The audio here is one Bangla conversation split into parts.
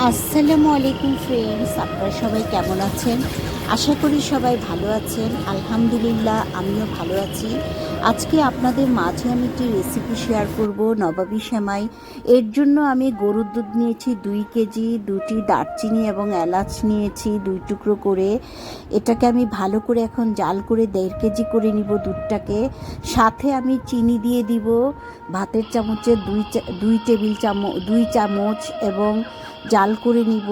আসসালামু আলাইকুম ফ্রেন্ডস আপনারা সবাই কেমন আছেন? আশা করি সবাই ভালো আছেন। আলহামদুলিল্লাহ, আমিও ভালো আছি। আজকে আপনাদের মাঝে আমি একটি রেসিপি শেয়ার করব, নবাবী সেমাই। এর জন্য আমি গরুর দুধ নিয়েছি দুই কেজি, দুটি দারচিনি এবং এলাচ নিয়েছি দুই টুকরো করে। এটাকে আমি ভালো করে এখন জাল করে দেড় কেজি করে নিব দুধটাকে। সাথে আমি চিনি দিয়ে দিব, ভাতের চামচের দুই দুই টেবিল চামচ, দুই চামচ এবং জাল করে নিব।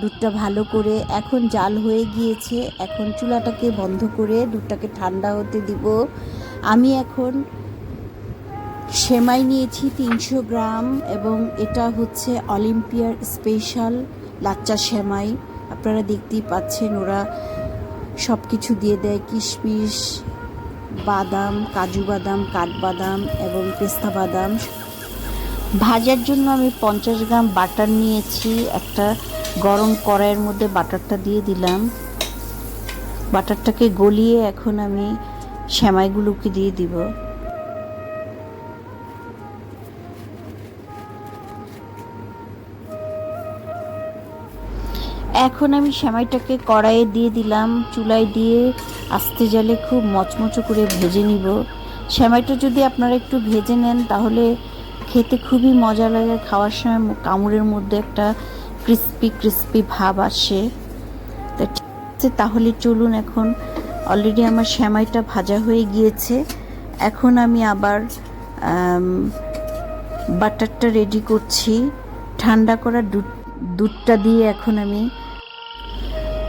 দুধটা ভালো করে এখন জাল হয়ে গিয়েছে। এখন চুলাটাকে বন্ধ করে দুধটাকে ঠান্ডা হতে দিব। আমি এখন সেমাই নিয়েছি তিনশো গ্রাম এবং এটা হচ্ছে অলিম্পিয়ার স্পেশাল লাচ্চা সেমাই। আপনারা দেখতেই পাচ্ছেন ওরা সব কিছু দিয়ে দেয়, কিশমিশ, বাদাম, কাজু বাদাম, কাঠবাদাম এবং পেস্তা বাদাম। ভাজার জন্য আমি পঞ্চাশ গ্রাম বাটার নিয়েছি, একটা গরম কড়াইয়ের মধ্যে বাটারটা দিয়ে দিলাম। বাটারটাকে গলিয়ে এখন আমি সেমাইগুলোকে দিয়ে দিব। এখন আমি সেমাইটাকে কড়াইয়ে দিয়ে দিলাম। চুলায় দিয়ে আস্তে জালে খুব মচমচো করে ভেজে নিব। সেমাইটা যদি আপনারা একটু ভেজে নেন, তাহলে খেতে খুবই মজা লাগে। খাওয়ার সময় কামড়ের মধ্যে একটা ক্রিস্পি ক্রিস্পি ভাব আসে। তা ঠিক আছে, তাহলে চলুন এখন। অলরেডি আমার সেমাইটা ভাজা হয়ে গিয়েছে। এখন আমি আবার বাটারটা রেডি করছি। ঠান্ডা করা দুধ, দুধটা দিয়ে এখন আমি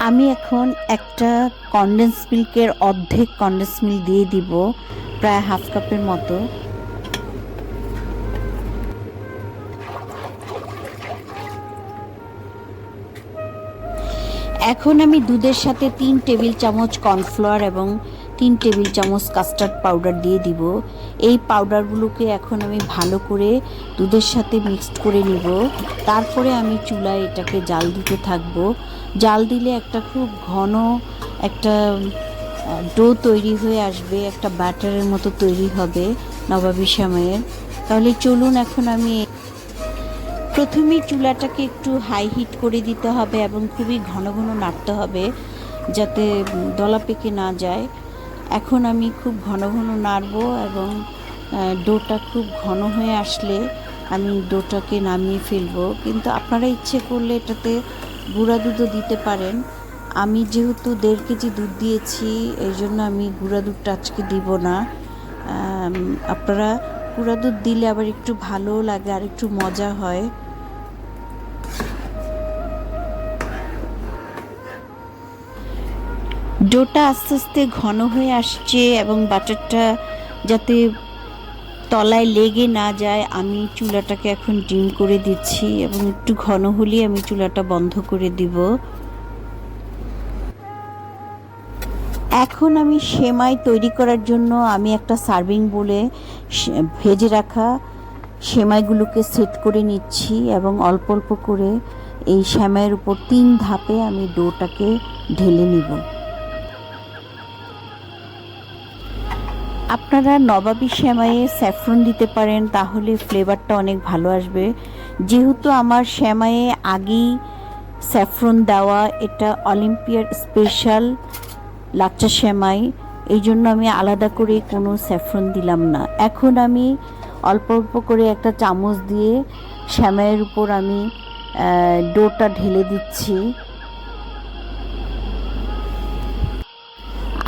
আমি এখন একটা কনডেন্স মিল্কের অর্ধেক কনডেন্স মিল্ক দিয়ে দিব, প্রায় হাফ কাপের মতো। এখন আমি দুধের সাথে তিন টেবিল চামচ কর্নফ্লাওয়ার এবং তিন টেবিল চামচ কাস্টার্ড পাউডার দিয়ে দিব। এই পাউডারগুলোকে এখন আমি ভালো করে দুধের সাথে মিক্সড করে নিব। তারপরে আমি চুলায় এটাকে জাল দিতে থাকব। জাল দিলে একটা খুব ঘন একটা ডো তৈরি হয়ে আসবে, একটা ব্যাটারের মতো তৈরি হবে নবাবী সময়ের তাহলে চলুন এখন আমি প্রথমেই চুলাটাকে একটু হাই হিট করে দিতে হবে এবং খুবই ঘন ঘন নাড়তে হবে যাতে দলা পেকে না যায়। এখন আমি খুব ঘন ঘন নাড়বো এবং ডোটা খুব ঘন হয়ে আসলে আমি ডোটাকে নামিয়ে ফেলব। কিন্তু আপনারা ইচ্ছে করলে এটাতে গুঁড়া দুধও দিতে পারেন। আমি যেহেতু দেড় কেজি দুধ দিয়েছি, এই জন্য আমি গুঁড়া দুধটা আজকে দিব না। আপনারা গুঁড়া দুধ দিলে আবার একটু ভালো লাগে, আর একটু মজা হয়। ডোটা আস্তে আস্তে ঘন হয়ে আসছে এবং বাটারটা যাতে তলায় লেগে না যায়, আমি চুলাটাকে এখন ডিম করে দিচ্ছি এবং একটু ঘন হলেই আমি চুলাটা বন্ধ করে দিব। এখন আমি সেমাই তৈরি করার জন্য আমি একটা সার্ভিং বলে ভেজে রাখা সেমাইগুলোকে সেট করে নিচ্ছি এবং অল্প অল্প করে এই সেমাইয়ের উপর তিন ধাপে আমি ডোটাকে ঢেলে নিব। আপনারা নবাবী শ্যামাইয়ে স্যাফরন দিতে পারেন, তাহলে ফ্লেভারটা অনেক ভালো আসবে। যেহেতু আমার শ্যামাইয়ে আগেই স্যাফরন দেওয়া, এটা অলিম্পিয়ার স্পেশাল লাচ্চা শ্যামাই, এই জন্য আমি আলাদা করে কোনো স্যাফরন দিলাম না। এখন আমি অল্প অল্প করে একটা চামচ দিয়ে শ্যামাইয়ের উপর আমি ডোটা ঢেলে দিচ্ছি।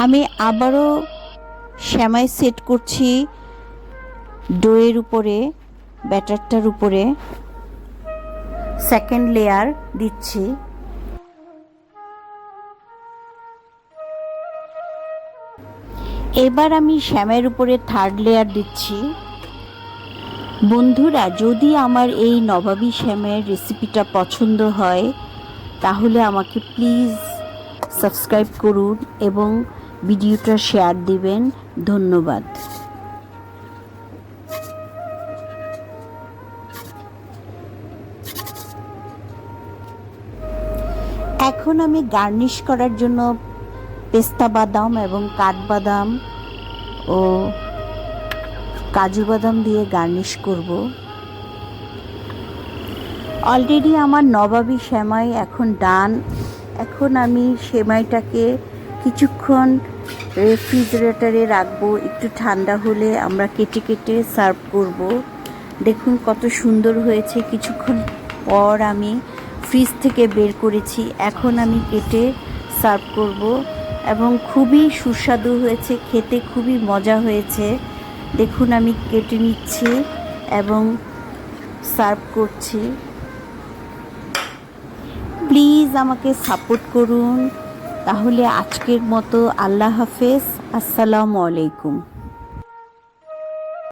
আমি আবারও শ্যামাই সেট করছি ডোয়ের উপরে, ব্যাটারটার উপরে। সেকেন্ড লেয়ার দিচ্ছি। এবার আমি শ্যামের উপরে থার্ড লেয়ার দিচ্ছি। বন্ধুরা, যদি আমার এই নবাবী শ্যামের রেসিপিটা পছন্দ হয়, তাহলে আমাকে প্লিজ সাবস্ক্রাইব করুন এবং ভিডিওটা শেয়ার দিবেন। ধন্যবাদ। এখন আমি গার্নিশ করার জন্য পেস্তা বাদাম এবং কাঠবাদাম ও কাজু বাদাম দিয়ে গার্নিশ করব। অলরেডি আমার নবাবী সেমাই এখন ডান। এখন আমি সেমাইটাকে কিছুক্ষণ রেফ্রিজারেটারে রাখব, একটু ঠান্ডা হলে আমরা কেটে কেটে সার্ভ করব। দেখুন কত সুন্দর হয়েছে। কিছুক্ষণ পর আমি ফ্রিজ থেকে বের করেছি। এখন আমি কেটে সার্ভ করব এবং খুবই সুস্বাদু হয়েছে, খেতে খুবই মজা হয়েছে। দেখুন আমি কেটে নিচ্ছি এবং সার্ভ করছি। প্লিজ আমাকে সাপোর্ট করুন। তাহলে আজকের মতো আল্লাহ হাফেজ। আসসালামু আলাইকুম।